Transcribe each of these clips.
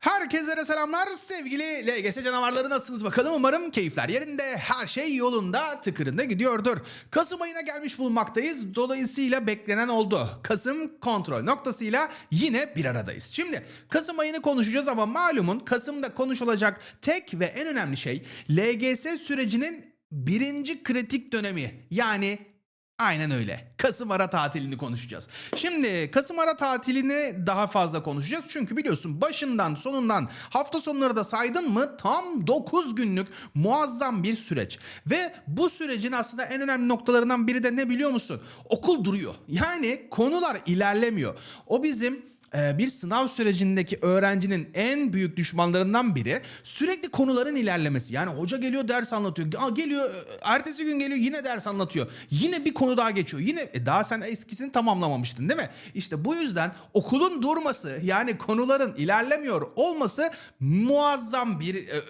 Herkese selamlar sevgili LGS canavarları nasılsınız bakalım umarım keyifler yerinde her şey yolunda tıkırında gidiyordur. Kasım ayına gelmiş bulunmaktayız dolayısıyla beklenen oldu. Kasım kontrol noktasıyla yine bir aradayız. Şimdi Kasım ayını konuşacağız ama malumun Kasım'da konuşulacak tek ve en önemli şey LGS sürecinin birinci kritik dönemi yani Aynen öyle. Kasım ara tatilini konuşacağız. Şimdi Kasım ara tatilini daha fazla konuşacağız. Çünkü biliyorsun başından sonundan hafta sonları da saydın mı tam 9 günlük muazzam bir süreç. Ve bu sürecin aslında en önemli noktalarından biri de ne biliyor musun? Okul duruyor. Yani konular ilerlemiyor. O bizim bir sınav sürecindeki öğrencinin en büyük düşmanlarından biri sürekli konuların ilerlemesi. Yani hoca geliyor ders anlatıyor. Aa, geliyor e, ertesi gün geliyor yine ders anlatıyor. Yine bir konu daha geçiyor. Yine e, daha sen eskisini tamamlamamıştın değil mi? İşte bu yüzden okulun durması yani konuların ilerlemiyor olması muazzam bir e, e,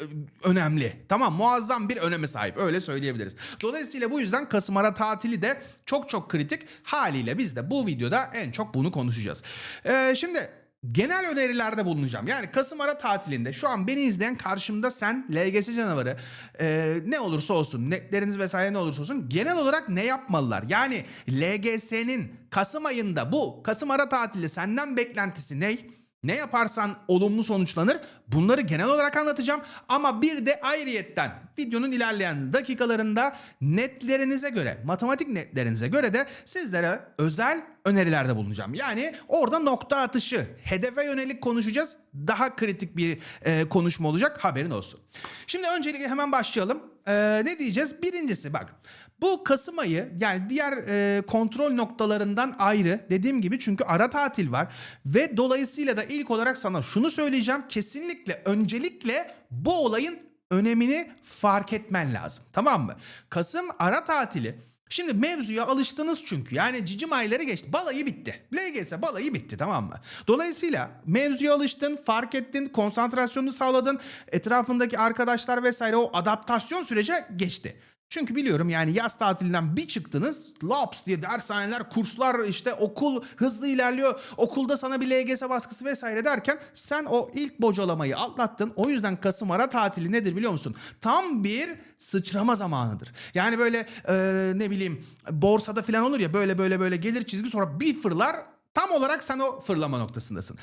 önemli. Tamam muazzam bir öneme sahip öyle söyleyebiliriz. Dolayısıyla bu yüzden Kasım ara tatili de çok çok kritik. Haliyle biz de bu videoda en çok bunu konuşacağız. Ee, şimdi genel önerilerde bulunacağım. Yani Kasım ara tatilinde şu an beni izleyen karşımda sen LGS canavarı e, ne olursa olsun netleriniz vesaire ne olursa olsun genel olarak ne yapmalılar? Yani LGS'nin Kasım ayında bu Kasım ara tatili senden beklentisi ne? Ne yaparsan olumlu sonuçlanır. Bunları genel olarak anlatacağım. Ama bir de ayrıyetten videonun ilerleyen dakikalarında netlerinize göre, matematik netlerinize göre de sizlere özel önerilerde bulunacağım. Yani orada nokta atışı, hedefe yönelik konuşacağız. Daha kritik bir e, konuşma olacak haberin olsun. Şimdi öncelikle hemen başlayalım. E, ne diyeceğiz? Birincisi bak bu Kasım ayı yani diğer e, kontrol noktalarından ayrı dediğim gibi çünkü ara tatil var ve dolayısıyla da ilk olarak sana şunu söyleyeceğim kesinlikle öncelikle bu olayın önemini fark etmen lazım tamam mı? Kasım ara tatili Şimdi mevzuya alıştınız çünkü. Yani cicim ayları geçti. Balayı bitti. LGS balayı bitti tamam mı? Dolayısıyla mevzuya alıştın, fark ettin, konsantrasyonunu sağladın. Etrafındaki arkadaşlar vesaire o adaptasyon süreci geçti. Çünkü biliyorum yani yaz tatilinden bir çıktınız laps diye dershaneler, kurslar işte okul hızlı ilerliyor. Okulda sana bir LGS baskısı vesaire derken sen o ilk bocalamayı atlattın. O yüzden Kasım ara tatili nedir biliyor musun? Tam bir sıçrama zamanıdır. Yani böyle e, ne bileyim borsada falan olur ya böyle böyle böyle gelir çizgi sonra bir fırlar tam olarak sen o fırlama noktasındasın.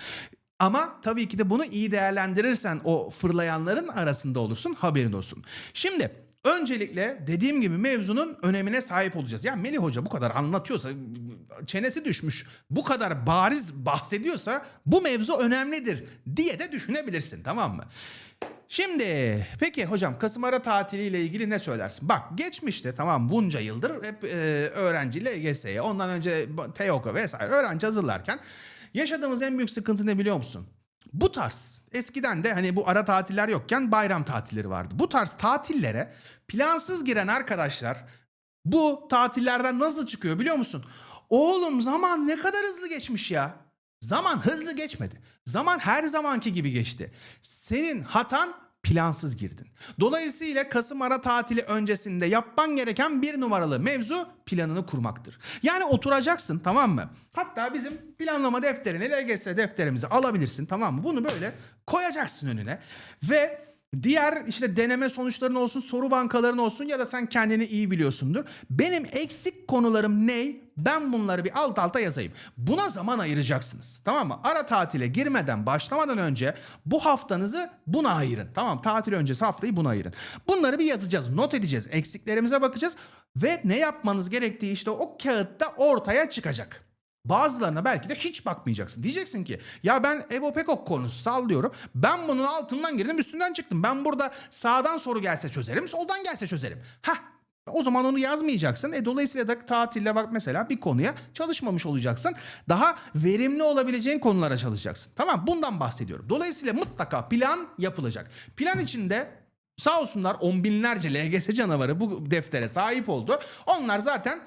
Ama tabii ki de bunu iyi değerlendirirsen o fırlayanların arasında olursun haberin olsun. Şimdi Öncelikle dediğim gibi mevzunun önemine sahip olacağız. Ya Melih Hoca bu kadar anlatıyorsa, çenesi düşmüş, bu kadar bariz bahsediyorsa bu mevzu önemlidir diye de düşünebilirsin tamam mı? Şimdi peki hocam Kasım ara tatiliyle ilgili ne söylersin? Bak geçmişte tamam bunca yıldır hep e, öğrenci LGS'ye ondan önce TEOK'a vesaire öğrenci hazırlarken yaşadığımız en büyük sıkıntı ne biliyor musun? Bu tarz eskiden de hani bu ara tatiller yokken bayram tatilleri vardı. Bu tarz tatillere plansız giren arkadaşlar bu tatillerden nasıl çıkıyor biliyor musun? Oğlum zaman ne kadar hızlı geçmiş ya. Zaman hızlı geçmedi. Zaman her zamanki gibi geçti. Senin hatan plansız girdin. Dolayısıyla Kasım ara tatili öncesinde yapman gereken bir numaralı mevzu planını kurmaktır. Yani oturacaksın tamam mı? Hatta bizim planlama defterini LGS defterimizi alabilirsin tamam mı? Bunu böyle koyacaksın önüne ve Diğer işte deneme sonuçların olsun, soru bankaların olsun ya da sen kendini iyi biliyorsundur. Benim eksik konularım ne? Ben bunları bir alt alta yazayım. Buna zaman ayıracaksınız. Tamam mı? Ara tatile girmeden, başlamadan önce bu haftanızı buna ayırın. Tamam Tatil öncesi haftayı buna ayırın. Bunları bir yazacağız, not edeceğiz. Eksiklerimize bakacağız. Ve ne yapmanız gerektiği işte o kağıtta ortaya çıkacak. Bazılarına belki de hiç bakmayacaksın. Diyeceksin ki ya ben Evo Pekok konusu sallıyorum. Ben bunun altından girdim üstünden çıktım. Ben burada sağdan soru gelse çözerim soldan gelse çözerim. Hah o zaman onu yazmayacaksın. E, dolayısıyla da tatille bak mesela bir konuya çalışmamış olacaksın. Daha verimli olabileceğin konulara çalışacaksın. Tamam bundan bahsediyorum. Dolayısıyla mutlaka plan yapılacak. Plan içinde sağ olsunlar on binlerce LGS canavarı bu deftere sahip oldu. Onlar zaten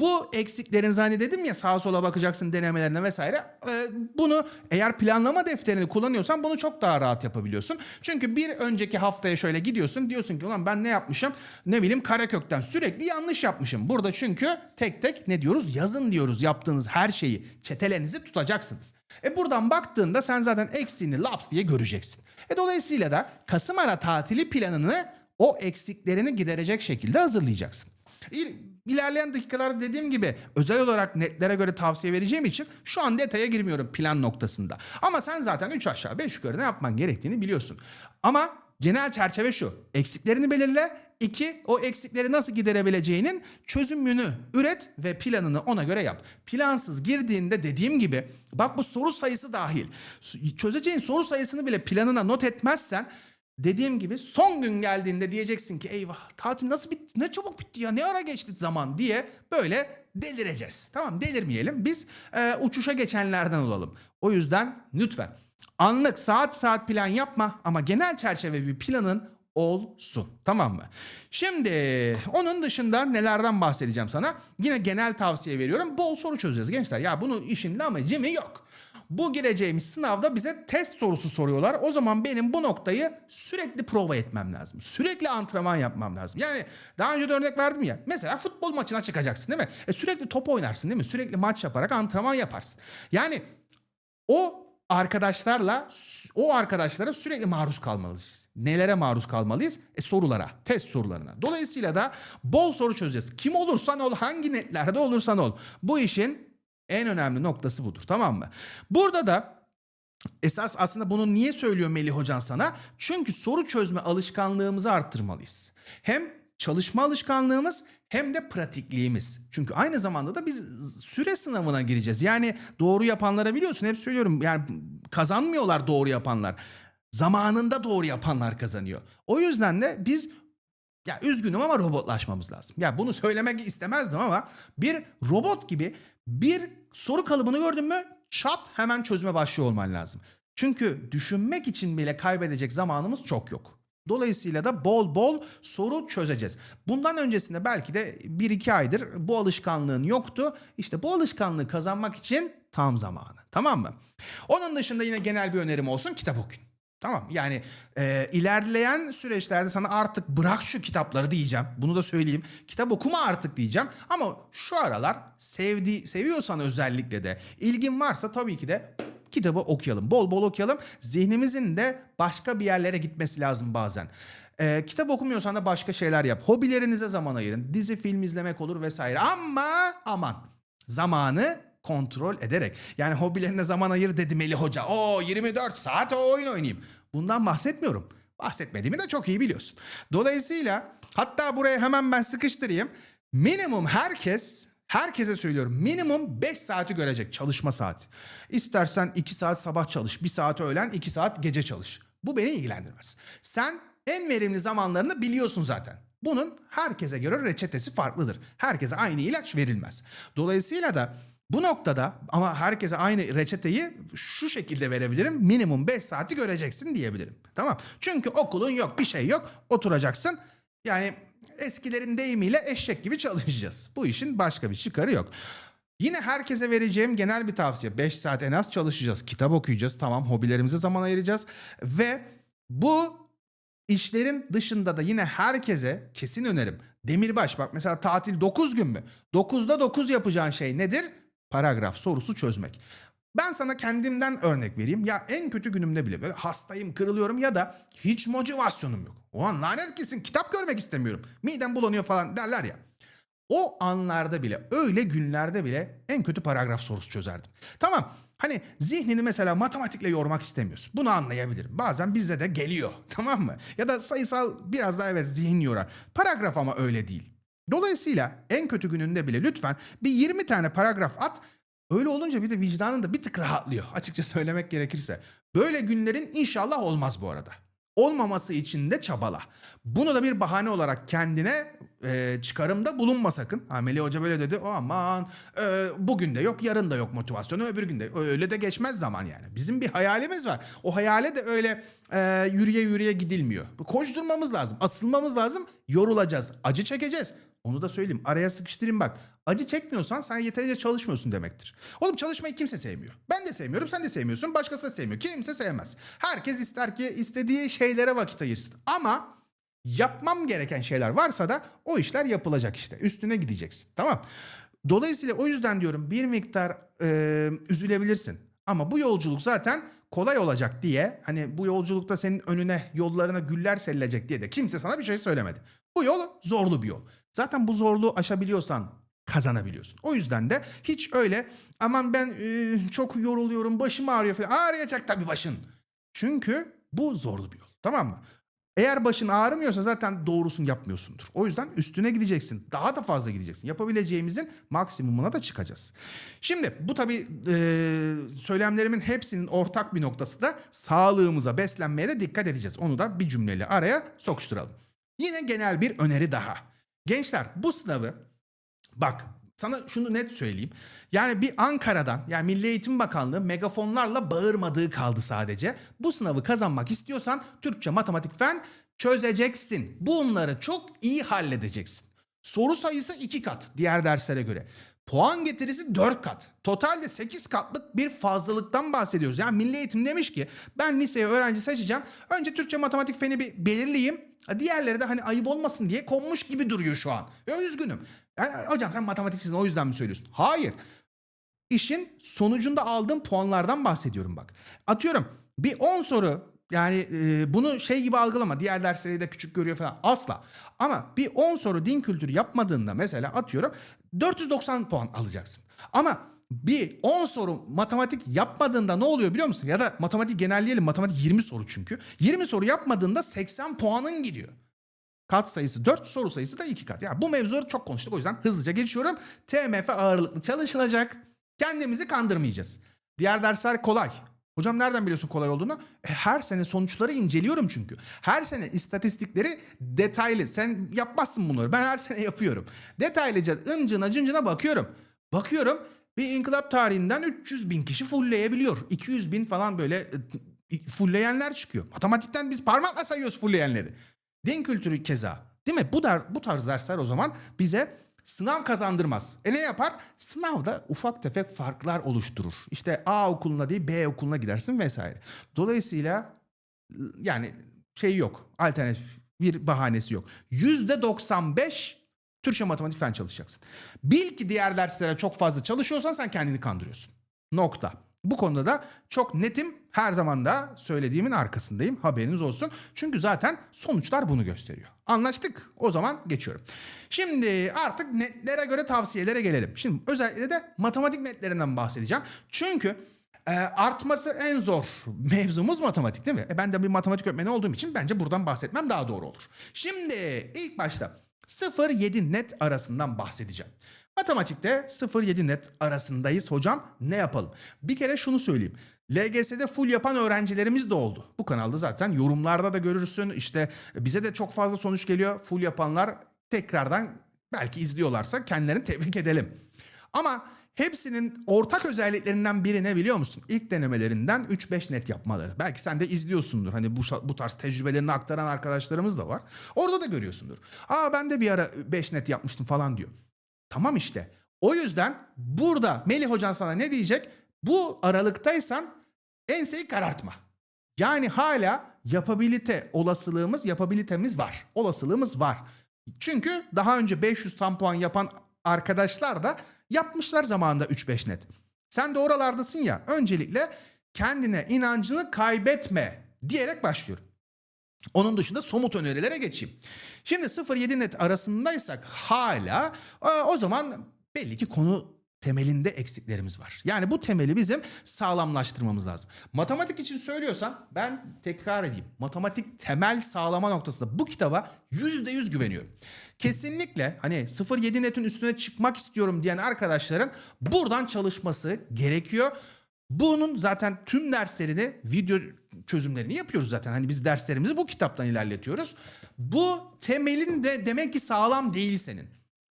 Bu eksiklerin hani dedim ya sağa sola bakacaksın denemelerine vesaire. Ee, bunu eğer planlama defterini kullanıyorsan bunu çok daha rahat yapabiliyorsun. Çünkü bir önceki haftaya şöyle gidiyorsun diyorsun ki ulan ben ne yapmışım? Ne bileyim karekökten sürekli yanlış yapmışım. Burada çünkü tek tek ne diyoruz? Yazın diyoruz yaptığınız her şeyi. Çetelerinizi tutacaksınız. E buradan baktığında sen zaten eksiğini laps diye göreceksin. E dolayısıyla da Kasım ara tatili planını o eksiklerini giderecek şekilde hazırlayacaksın. İl- İlerleyen dakikalarda dediğim gibi özel olarak netlere göre tavsiye vereceğim için şu an detaya girmiyorum plan noktasında. Ama sen zaten 3 aşağı 5 yukarı ne yapman gerektiğini biliyorsun. Ama genel çerçeve şu. Eksiklerini belirle. İki, o eksikleri nasıl giderebileceğinin çözümünü üret ve planını ona göre yap. Plansız girdiğinde dediğim gibi bak bu soru sayısı dahil. Çözeceğin soru sayısını bile planına not etmezsen Dediğim gibi son gün geldiğinde diyeceksin ki eyvah tatil nasıl bitti ne çabuk bitti ya ne ara geçti zaman diye böyle delireceğiz. Tamam delirmeyelim biz e, uçuşa geçenlerden olalım. O yüzden lütfen anlık saat saat plan yapma ama genel çerçeve bir planın olsun. Tamam mı? Şimdi onun dışında nelerden bahsedeceğim sana? Yine genel tavsiye veriyorum. Bol soru çözeceğiz gençler. Ya bunun işin amacı mı yok. Bu gireceğimiz sınavda bize test sorusu soruyorlar. O zaman benim bu noktayı sürekli prova etmem lazım. Sürekli antrenman yapmam lazım. Yani daha önce de örnek verdim ya. Mesela futbol maçına çıkacaksın değil mi? E sürekli top oynarsın değil mi? Sürekli maç yaparak antrenman yaparsın. Yani o arkadaşlarla o arkadaşlara sürekli maruz kalmalıyız. Nelere maruz kalmalıyız? E sorulara, test sorularına. Dolayısıyla da bol soru çözeceğiz. Kim olursan ol, hangi netlerde olursan ol. Bu işin en önemli noktası budur tamam mı? Burada da esas aslında bunu niye söylüyor Melih Hocan sana? Çünkü soru çözme alışkanlığımızı arttırmalıyız. Hem çalışma alışkanlığımız hem de pratikliğimiz. Çünkü aynı zamanda da biz süre sınavına gireceğiz. Yani doğru yapanlara biliyorsun hep söylüyorum yani kazanmıyorlar doğru yapanlar. Zamanında doğru yapanlar kazanıyor. O yüzden de biz ya üzgünüm ama robotlaşmamız lazım. Ya bunu söylemek istemezdim ama bir robot gibi bir soru kalıbını gördün mü çat hemen çözüme başlıyor olman lazım. Çünkü düşünmek için bile kaybedecek zamanımız çok yok. Dolayısıyla da bol bol soru çözeceğiz. Bundan öncesinde belki de 1-2 aydır bu alışkanlığın yoktu. İşte bu alışkanlığı kazanmak için tam zamanı. Tamam mı? Onun dışında yine genel bir önerim olsun kitap okuyun. Tamam yani e, ilerleyen süreçlerde sana artık bırak şu kitapları diyeceğim. Bunu da söyleyeyim. Kitap okuma artık diyeceğim. Ama şu aralar sevdi, seviyorsan özellikle de ilgin varsa tabii ki de kitabı okuyalım. Bol bol okuyalım. Zihnimizin de başka bir yerlere gitmesi lazım bazen. E, kitap okumuyorsan da başka şeyler yap. Hobilerinize zaman ayırın. Dizi film izlemek olur vesaire. Ama aman zamanı kontrol ederek. Yani hobilerine zaman ayır dedi Melih Hoca. O 24 saat o oyun oynayayım. Bundan bahsetmiyorum. Bahsetmediğimi de çok iyi biliyorsun. Dolayısıyla hatta buraya hemen ben sıkıştırayım. Minimum herkes Herkese söylüyorum minimum 5 saati görecek çalışma saati. İstersen 2 saat sabah çalış, 1 saat öğlen, 2 saat gece çalış. Bu beni ilgilendirmez. Sen en verimli zamanlarını biliyorsun zaten. Bunun herkese göre reçetesi farklıdır. Herkese aynı ilaç verilmez. Dolayısıyla da bu noktada ama herkese aynı reçeteyi şu şekilde verebilirim. Minimum 5 saati göreceksin diyebilirim. Tamam. Çünkü okulun yok bir şey yok. Oturacaksın. Yani eskilerin deyimiyle eşek gibi çalışacağız. Bu işin başka bir çıkarı yok. Yine herkese vereceğim genel bir tavsiye. 5 saat en az çalışacağız. Kitap okuyacağız. Tamam hobilerimize zaman ayıracağız. Ve bu işlerin dışında da yine herkese kesin önerim. Demirbaş bak mesela tatil 9 gün mü? 9'da 9 yapacağın şey nedir? Paragraf sorusu çözmek. Ben sana kendimden örnek vereyim. Ya en kötü günümde bile böyle hastayım, kırılıyorum ya da hiç motivasyonum yok. O an lanet gitsin kitap görmek istemiyorum. Midem bulanıyor falan derler ya. O anlarda bile, öyle günlerde bile en kötü paragraf sorusu çözerdim. Tamam. Hani zihnini mesela matematikle yormak istemiyorsun. Bunu anlayabilirim. Bazen bizde de geliyor. Tamam mı? Ya da sayısal biraz daha evet zihin yorar. Paragraf ama öyle değil. Dolayısıyla en kötü gününde bile lütfen bir 20 tane paragraf at. Öyle olunca bir de vicdanın da bir tık rahatlıyor. Açıkça söylemek gerekirse. Böyle günlerin inşallah olmaz bu arada. Olmaması için de çabala. Bunu da bir bahane olarak kendine e, çıkarımda bulunma sakın. Ha, Melih Hoca böyle dedi. O aman e, bugün de yok yarın da yok motivasyonu öbür günde. Öyle de geçmez zaman yani. Bizim bir hayalimiz var. O hayale de öyle e, yürüye yürüye gidilmiyor. Koşturmamız lazım. Asılmamız lazım. Yorulacağız. Acı çekeceğiz. Onu da söyleyeyim. Araya sıkıştırayım bak. Acı çekmiyorsan sen yeterince çalışmıyorsun demektir. Oğlum çalışmayı kimse sevmiyor. Ben de sevmiyorum, sen de sevmiyorsun, başkası da sevmiyor. Kimse sevmez. Herkes ister ki istediği şeylere vakit ayırsın. Ama yapmam gereken şeyler varsa da o işler yapılacak işte. Üstüne gideceksin. Tamam. Dolayısıyla o yüzden diyorum bir miktar e, üzülebilirsin. Ama bu yolculuk zaten kolay olacak diye hani bu yolculukta senin önüne yollarına güller serilecek diye de kimse sana bir şey söylemedi. Bu yol zorlu bir yol. Zaten bu zorluğu aşabiliyorsan kazanabiliyorsun. O yüzden de hiç öyle aman ben e, çok yoruluyorum başım ağrıyor falan. Ağrıyacak tabii başın. Çünkü bu zorlu bir yol. Tamam mı? Eğer başın ağrımıyorsa zaten doğrusunu yapmıyorsundur. O yüzden üstüne gideceksin. Daha da fazla gideceksin. Yapabileceğimizin maksimumuna da çıkacağız. Şimdi bu tabii e, söylemlerimin hepsinin ortak bir noktası da sağlığımıza, beslenmeye de dikkat edeceğiz. Onu da bir cümleyle araya sokuşturalım. Yine genel bir öneri daha. Gençler bu sınavı Bak sana şunu net söyleyeyim. Yani bir Ankara'dan yani Milli Eğitim Bakanlığı megafonlarla bağırmadığı kaldı sadece. Bu sınavı kazanmak istiyorsan Türkçe, matematik, fen çözeceksin. Bunları çok iyi halledeceksin. Soru sayısı iki kat diğer derslere göre. Puan getirisi 4 kat. Totalde 8 katlık bir fazlalıktan bahsediyoruz. Yani Milli Eğitim demiş ki ben liseye öğrenci seçeceğim. Önce Türkçe, matematik, feni bir belirleyeyim. Diğerleri de hani ayıp olmasın diye konmuş gibi duruyor şu an. Ve üzgünüm. Yani, hocam sen matematikçisin o yüzden mi söylüyorsun? Hayır. İşin sonucunda aldığım puanlardan bahsediyorum bak. Atıyorum bir 10 soru yani e, bunu şey gibi algılama. Diğer dersleri de küçük görüyor falan. Asla. Ama bir 10 soru din kültürü yapmadığında mesela atıyorum 490 puan alacaksın. Ama bir 10 soru matematik yapmadığında ne oluyor biliyor musun? Ya da matematik genelleyelim. Matematik 20 soru çünkü. 20 soru yapmadığında 80 puanın gidiyor. Kat sayısı 4, soru sayısı da 2 kat. Yani bu mevzuları çok konuştuk o yüzden hızlıca geçiyorum. TMF ağırlıklı çalışılacak. Kendimizi kandırmayacağız. Diğer dersler kolay. Hocam nereden biliyorsun kolay olduğunu? E, her sene sonuçları inceliyorum çünkü. Her sene istatistikleri detaylı. Sen yapmazsın bunları. Ben her sene yapıyorum. Detaylıca ıncına cıncına bakıyorum. Bakıyorum bir inkılap tarihinden 300 bin kişi fullleyebiliyor. 200 bin falan böyle e, fullleyenler çıkıyor. Matematikten biz parmakla sayıyoruz fullleyenleri. Din kültürü keza. Değil mi? Bu, der, bu tarz dersler o zaman bize sınav kazandırmaz. E ne yapar? Sınavda ufak tefek farklar oluşturur. İşte A okuluna değil B okuluna gidersin vesaire. Dolayısıyla yani şey yok. Alternatif bir bahanesi yok. Yüzde 95 Türkçe matematik fen çalışacaksın. Bil ki diğer derslere çok fazla çalışıyorsan sen kendini kandırıyorsun. Nokta. Bu konuda da çok netim. Her zaman da söylediğimin arkasındayım. Haberiniz olsun. Çünkü zaten sonuçlar bunu gösteriyor. Anlaştık. O zaman geçiyorum. Şimdi artık netlere göre tavsiyelere gelelim. Şimdi özellikle de matematik netlerinden bahsedeceğim. Çünkü e, artması en zor mevzumuz matematik değil mi? E, ben de bir matematik öğretmeni olduğum için bence buradan bahsetmem daha doğru olur. Şimdi ilk başta 0-7 net arasından bahsedeceğim. Matematikte 0-7 net arasındayız hocam. Ne yapalım? Bir kere şunu söyleyeyim. LGS'de full yapan öğrencilerimiz de oldu. Bu kanalda zaten yorumlarda da görürsün. İşte bize de çok fazla sonuç geliyor. Full yapanlar tekrardan belki izliyorlarsa kendilerini tebrik edelim. Ama hepsinin ortak özelliklerinden biri ne biliyor musun? İlk denemelerinden 3-5 net yapmaları. Belki sen de izliyorsundur. Hani bu, bu tarz tecrübelerini aktaran arkadaşlarımız da var. Orada da görüyorsundur. Aa ben de bir ara 5 net yapmıştım falan diyor. Tamam işte. O yüzden burada Melih Hocan sana ne diyecek? Bu aralıktaysan enseyi karartma. Yani hala yapabilite olasılığımız, yapabilitemiz var. Olasılığımız var. Çünkü daha önce 500 tam puan yapan arkadaşlar da yapmışlar zamanında 3-5 net. Sen de oralardasın ya. Öncelikle kendine inancını kaybetme diyerek başlıyorum. Onun dışında somut önerilere geçeyim. Şimdi 0-7 net arasındaysak hala o zaman belli ki konu temelinde eksiklerimiz var. Yani bu temeli bizim sağlamlaştırmamız lazım. Matematik için söylüyorsam ben tekrar edeyim. Matematik temel sağlama noktasında bu kitaba %100 güveniyorum. Kesinlikle hani 0-7 netin üstüne çıkmak istiyorum diyen arkadaşların buradan çalışması gerekiyor. Bunun zaten tüm derslerini video çözümlerini yapıyoruz zaten. Hani biz derslerimizi bu kitaptan ilerletiyoruz. Bu temelin de demek ki sağlam değil senin.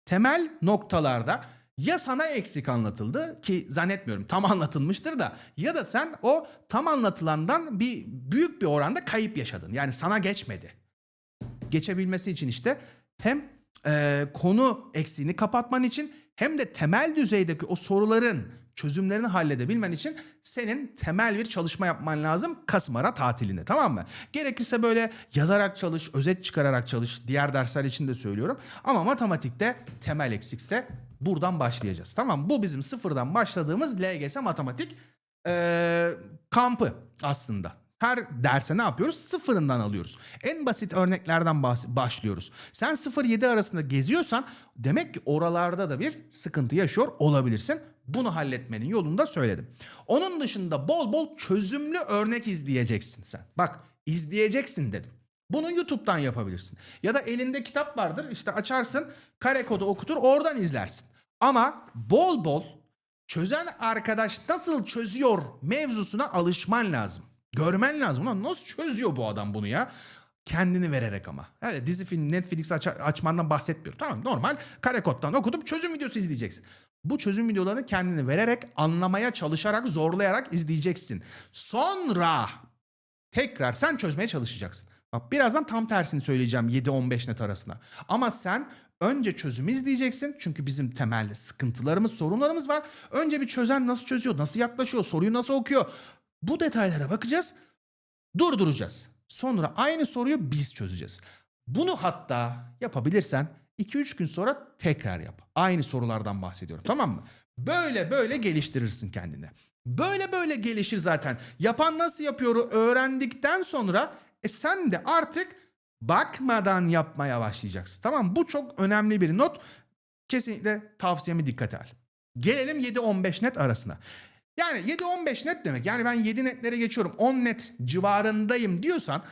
Temel noktalarda ya sana eksik anlatıldı ki zannetmiyorum tam anlatılmıştır da ya da sen o tam anlatılandan bir büyük bir oranda kayıp yaşadın. Yani sana geçmedi. Geçebilmesi için işte hem e, konu eksiğini kapatman için hem de temel düzeydeki o soruların çözümlerini halledebilmen için senin temel bir çalışma yapman lazım Kasım ara tatilinde tamam mı? Gerekirse böyle yazarak çalış, özet çıkararak çalış. Diğer dersler için de söylüyorum. Ama matematikte temel eksikse buradan başlayacağız. Tamam? Bu bizim sıfırdan başladığımız LGS matematik eee, kampı aslında. Her derse ne yapıyoruz? Sıfırından alıyoruz. En basit örneklerden başlıyoruz. Sen 0-7 arasında geziyorsan demek ki oralarda da bir sıkıntı yaşıyor olabilirsin. Bunu halletmenin yolunu da söyledim. Onun dışında bol bol çözümlü örnek izleyeceksin sen. Bak izleyeceksin dedim. Bunu YouTube'dan yapabilirsin. Ya da elinde kitap vardır işte açarsın kare kodu okutur oradan izlersin. Ama bol bol çözen arkadaş nasıl çözüyor mevzusuna alışman lazım. Görmen lazım. Ulan nasıl çözüyor bu adam bunu ya? Kendini vererek ama. Yani dizi film Netflix aç- açmandan bahsetmiyorum. Tamam normal kare koddan okutup çözüm videosu izleyeceksin. Bu çözüm videolarını kendini vererek, anlamaya çalışarak, zorlayarak izleyeceksin. Sonra tekrar sen çözmeye çalışacaksın. Bak birazdan tam tersini söyleyeceğim 7-15 net arasında. Ama sen önce çözümü izleyeceksin. Çünkü bizim temelde sıkıntılarımız, sorunlarımız var. Önce bir çözen nasıl çözüyor, nasıl yaklaşıyor, soruyu nasıl okuyor. Bu detaylara bakacağız. Durduracağız. Sonra aynı soruyu biz çözeceğiz. Bunu hatta yapabilirsen 2-3 gün sonra tekrar yap. Aynı sorulardan bahsediyorum tamam mı? Böyle böyle geliştirirsin kendini. Böyle böyle gelişir zaten. Yapan nasıl yapıyor öğrendikten sonra e sen de artık bakmadan yapmaya başlayacaksın. Tamam? Bu çok önemli bir not. Kesinlikle tavsiyemi dikkate al. Gelelim 7-15 net arasına. Yani 7-15 net demek. Yani ben 7 netlere geçiyorum 10 net civarındayım diyorsan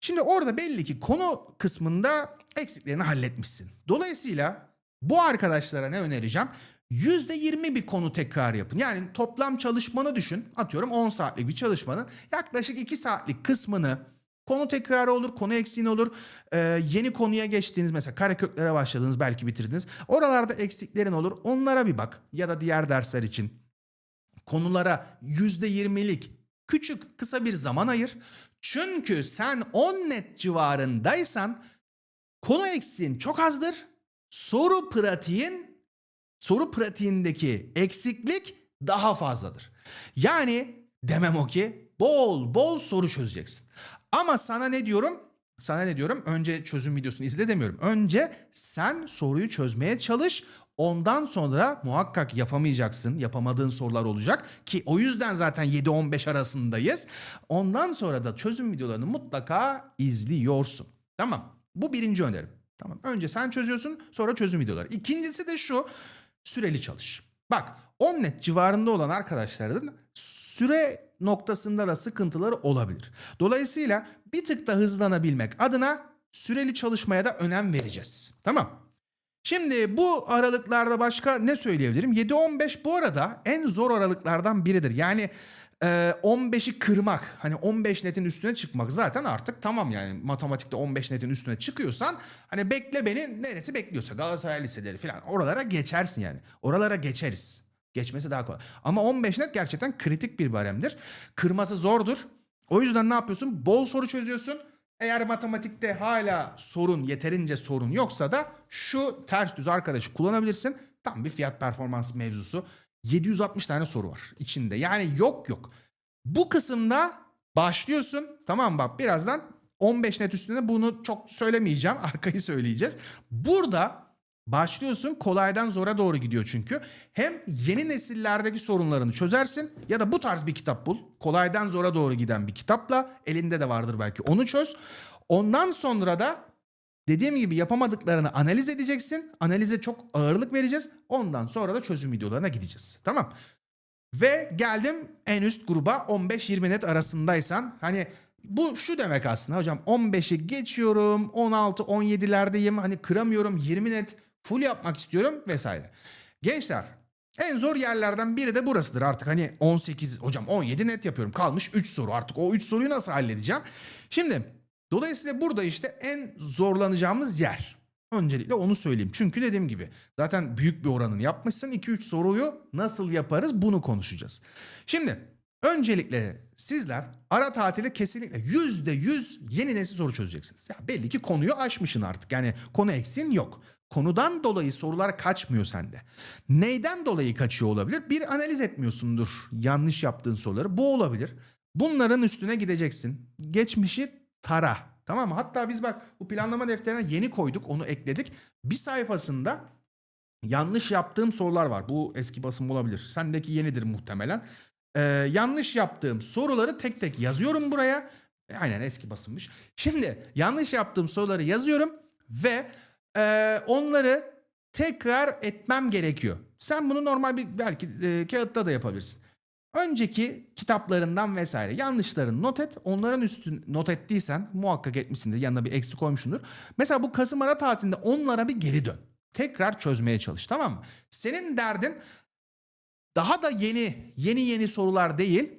şimdi orada belli ki konu kısmında eksiklerini halletmişsin. Dolayısıyla bu arkadaşlara ne önereceğim? %20 bir konu tekrar yapın. Yani toplam çalışmanı düşün. Atıyorum 10 saatlik bir çalışmanın yaklaşık 2 saatlik kısmını konu tekrarı olur, konu eksiğin olur. Ee, yeni konuya geçtiğiniz mesela kareköklere başladınız belki bitirdiniz. Oralarda eksiklerin olur. Onlara bir bak. Ya da diğer dersler için konulara %20'lik küçük kısa bir zaman ayır. Çünkü sen 10 net civarındaysan konu eksiğin çok azdır. Soru pratiğin soru pratiğindeki eksiklik daha fazladır. Yani demem o ki bol bol soru çözeceksin. Ama sana ne diyorum? Sana ne diyorum? Önce çözüm videosunu izle demiyorum. Önce sen soruyu çözmeye çalış. Ondan sonra muhakkak yapamayacaksın. Yapamadığın sorular olacak ki o yüzden zaten 7-15 arasındayız. Ondan sonra da çözüm videolarını mutlaka izliyorsun. Tamam. Bu birinci önerim. Tamam. Önce sen çözüyorsun, sonra çözüm videoları. İkincisi de şu. Süreli çalış. Bak 10 net civarında olan arkadaşların süre noktasında da sıkıntıları olabilir. Dolayısıyla bir tık da hızlanabilmek adına süreli çalışmaya da önem vereceğiz. Tamam. Şimdi bu aralıklarda başka ne söyleyebilirim? 7-15 bu arada en zor aralıklardan biridir. Yani e, 15'i kırmak, hani 15 netin üstüne çıkmak zaten artık tamam yani matematikte 15 netin üstüne çıkıyorsan hani bekle beni neresi bekliyorsa Galatasaray liseleri falan oralara geçersin yani. Oralara geçeriz. Geçmesi daha kolay. Ama 15 net gerçekten kritik bir baremdir. Kırması zordur. O yüzden ne yapıyorsun? Bol soru çözüyorsun. Eğer matematikte hala sorun, yeterince sorun yoksa da şu ters düz arkadaşı kullanabilirsin. Tam bir fiyat performans mevzusu. 760 tane soru var içinde. Yani yok yok. Bu kısımda başlıyorsun. Tamam bak birazdan 15 net üstünde bunu çok söylemeyeceğim. Arkayı söyleyeceğiz. Burada başlıyorsun kolaydan zora doğru gidiyor çünkü. Hem yeni nesillerdeki sorunlarını çözersin ya da bu tarz bir kitap bul. Kolaydan zora doğru giden bir kitapla elinde de vardır belki onu çöz. Ondan sonra da dediğim gibi yapamadıklarını analiz edeceksin. Analize çok ağırlık vereceğiz. Ondan sonra da çözüm videolarına gideceğiz. Tamam. Ve geldim en üst gruba 15-20 net arasındaysan hani bu şu demek aslında hocam 15'i geçiyorum 16-17'lerdeyim hani kıramıyorum 20 net full yapmak istiyorum vesaire. Gençler en zor yerlerden biri de burasıdır artık hani 18 hocam 17 net yapıyorum kalmış 3 soru artık o 3 soruyu nasıl halledeceğim? Şimdi dolayısıyla burada işte en zorlanacağımız yer. Öncelikle onu söyleyeyim. Çünkü dediğim gibi zaten büyük bir oranını yapmışsın. 2-3 soruyu nasıl yaparız bunu konuşacağız. Şimdi Öncelikle sizler ara tatili kesinlikle yüzde yüz yeni nesil soru çözeceksiniz. Ya belli ki konuyu aşmışsın artık. Yani konu eksin yok. Konudan dolayı sorular kaçmıyor sende. Neyden dolayı kaçıyor olabilir? Bir analiz etmiyorsundur yanlış yaptığın soruları. Bu olabilir. Bunların üstüne gideceksin. Geçmişi tara. Tamam mı? Hatta biz bak bu planlama defterine yeni koyduk. Onu ekledik. Bir sayfasında yanlış yaptığım sorular var. Bu eski basım olabilir. Sendeki yenidir muhtemelen. Ee, yanlış yaptığım soruları tek tek yazıyorum buraya. E, Aynen eski basılmış. Şimdi yanlış yaptığım soruları yazıyorum ve e, onları tekrar etmem gerekiyor. Sen bunu normal bir belki e, kağıtta da yapabilirsin. Önceki kitaplarından vesaire yanlışlarını not et. Onların üstün not ettiysen muhakkak etmişsindir. Yanına bir eksi koymuşsundur. Mesela bu Kasım ara tatilinde onlara bir geri dön. Tekrar çözmeye çalış tamam mı? Senin derdin daha da yeni yeni yeni sorular değil.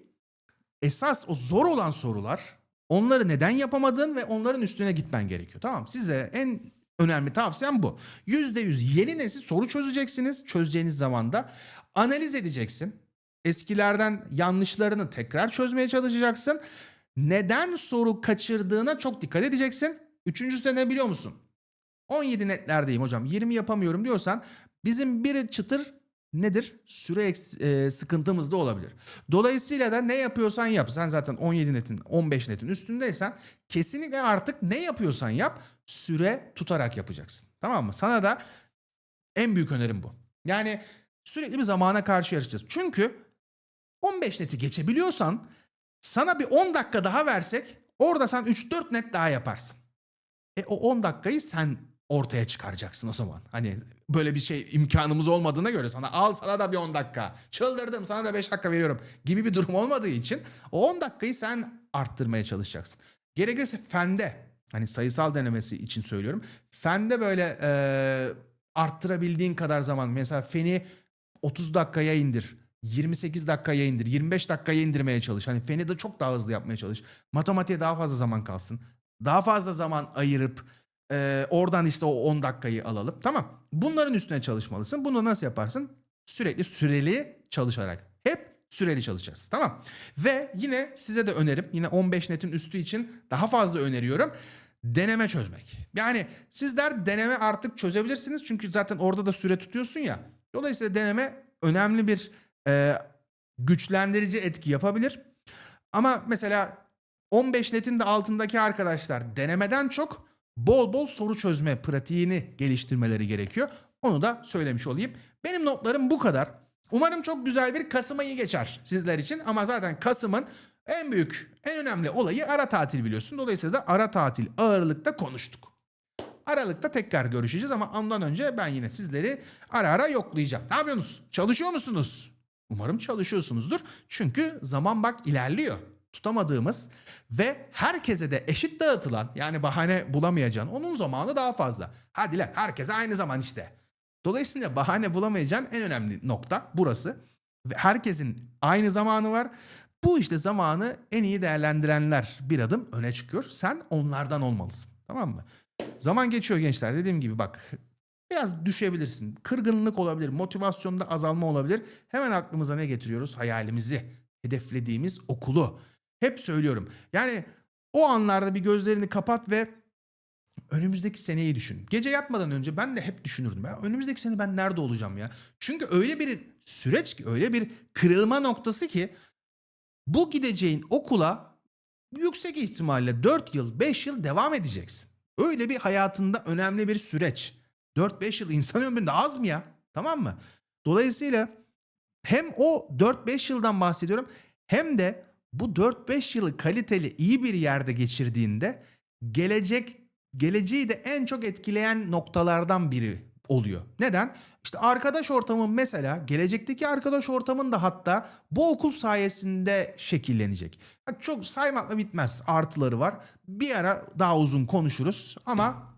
Esas o zor olan sorular onları neden yapamadın ve onların üstüne gitmen gerekiyor. Tamam size en önemli tavsiyem bu. %100 yeni nesil soru çözeceksiniz. Çözeceğiniz zaman da analiz edeceksin. Eskilerden yanlışlarını tekrar çözmeye çalışacaksın. Neden soru kaçırdığına çok dikkat edeceksin. Üçüncüsü de ne biliyor musun? 17 netlerdeyim hocam 20 yapamıyorum diyorsan bizim bir çıtır nedir? Süre e, sıkıntımız da olabilir. Dolayısıyla da ne yapıyorsan yap. Sen zaten 17 netin 15 netin üstündeysen kesinlikle artık ne yapıyorsan yap süre tutarak yapacaksın. Tamam mı? Sana da en büyük önerim bu. Yani sürekli bir zamana karşı yarışacağız. Çünkü 15 neti geçebiliyorsan sana bir 10 dakika daha versek orada sen 3-4 net daha yaparsın. E o 10 dakikayı sen ortaya çıkaracaksın o zaman. Hani böyle bir şey imkanımız olmadığına göre sana al sana da bir 10 dakika. Çıldırdım sana da 5 dakika veriyorum gibi bir durum olmadığı için o 10 dakikayı sen arttırmaya çalışacaksın. Gerekirse fende hani sayısal denemesi için söylüyorum. Fende böyle e, arttırabildiğin kadar zaman mesela feni 30 dakikaya indir. 28 dakikaya indir. 25 dakikaya indirmeye çalış. Hani feni de çok daha hızlı yapmaya çalış. Matematiğe daha fazla zaman kalsın. Daha fazla zaman ayırıp e, oradan işte o 10 dakikayı alalım. Tamam. Bunların üstüne çalışmalısın. Bunu nasıl yaparsın? Sürekli süreli çalışarak. Hep süreli çalışacağız. Tamam. Ve yine size de önerim. Yine 15 netin üstü için daha fazla öneriyorum. Deneme çözmek. Yani sizler deneme artık çözebilirsiniz. Çünkü zaten orada da süre tutuyorsun ya. Dolayısıyla deneme önemli bir e, güçlendirici etki yapabilir. Ama mesela 15 netin de altındaki arkadaşlar denemeden çok bol bol soru çözme pratiğini geliştirmeleri gerekiyor. Onu da söylemiş olayım. Benim notlarım bu kadar. Umarım çok güzel bir Kasım ayı geçer sizler için ama zaten Kasım'ın en büyük, en önemli olayı ara tatil biliyorsun. Dolayısıyla da ara tatil ağırlıkta konuştuk. Aralıkta tekrar görüşeceğiz ama ondan önce ben yine sizleri ara ara yoklayacağım. Ne yapıyorsunuz? Çalışıyor musunuz? Umarım çalışıyorsunuzdur. Çünkü zaman bak ilerliyor. Tutamadığımız ve herkese de eşit dağıtılan yani bahane bulamayacağın onun zamanı daha fazla. Hadi lan herkese aynı zaman işte. Dolayısıyla bahane bulamayacağın en önemli nokta burası. Ve herkesin aynı zamanı var. Bu işte zamanı en iyi değerlendirenler bir adım öne çıkıyor. Sen onlardan olmalısın. Tamam mı? Zaman geçiyor gençler. Dediğim gibi bak biraz düşebilirsin. Kırgınlık olabilir, motivasyonda azalma olabilir. Hemen aklımıza ne getiriyoruz? Hayalimizi, hedeflediğimiz okulu. Hep söylüyorum. Yani o anlarda bir gözlerini kapat ve önümüzdeki seneyi düşün. Gece yatmadan önce ben de hep düşünürdüm. Ya önümüzdeki sene ben nerede olacağım ya? Çünkü öyle bir süreç ki, öyle bir kırılma noktası ki bu gideceğin okula yüksek ihtimalle 4 yıl, 5 yıl devam edeceksin. Öyle bir hayatında önemli bir süreç. 4-5 yıl insan ömründe az mı ya? Tamam mı? Dolayısıyla hem o 4-5 yıldan bahsediyorum hem de bu 4-5 yılı kaliteli iyi bir yerde geçirdiğinde gelecek geleceği de en çok etkileyen noktalardan biri oluyor. Neden? İşte arkadaş ortamın mesela gelecekteki arkadaş ortamın da hatta bu okul sayesinde şekillenecek. Çok saymakla bitmez artıları var. Bir ara daha uzun konuşuruz ama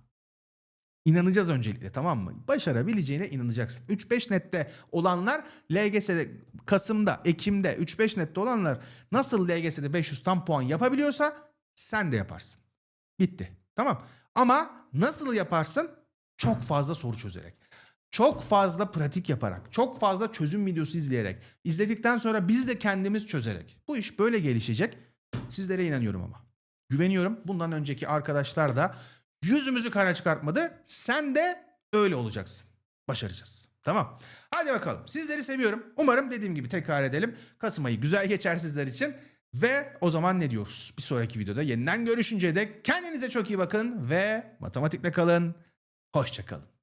İnanacağız öncelikle tamam mı? Başarabileceğine inanacaksın. 3-5 nette olanlar LGS'de Kasım'da, Ekim'de 3-5 nette olanlar nasıl LGS'de 500 tam puan yapabiliyorsa sen de yaparsın. Bitti. Tamam. Ama nasıl yaparsın? Çok fazla soru çözerek. çok fazla pratik yaparak, çok fazla çözüm videosu izleyerek, izledikten sonra biz de kendimiz çözerek. Bu iş böyle gelişecek. Sizlere inanıyorum ama. Güveniyorum. Bundan önceki arkadaşlar da yüzümüzü kara çıkartmadı. Sen de öyle olacaksın. Başaracağız. Tamam. Hadi bakalım. Sizleri seviyorum. Umarım dediğim gibi tekrar edelim. Kasım ayı güzel geçer sizler için. Ve o zaman ne diyoruz? Bir sonraki videoda yeniden görüşünceye dek kendinize çok iyi bakın ve matematikle kalın. Hoşça kalın.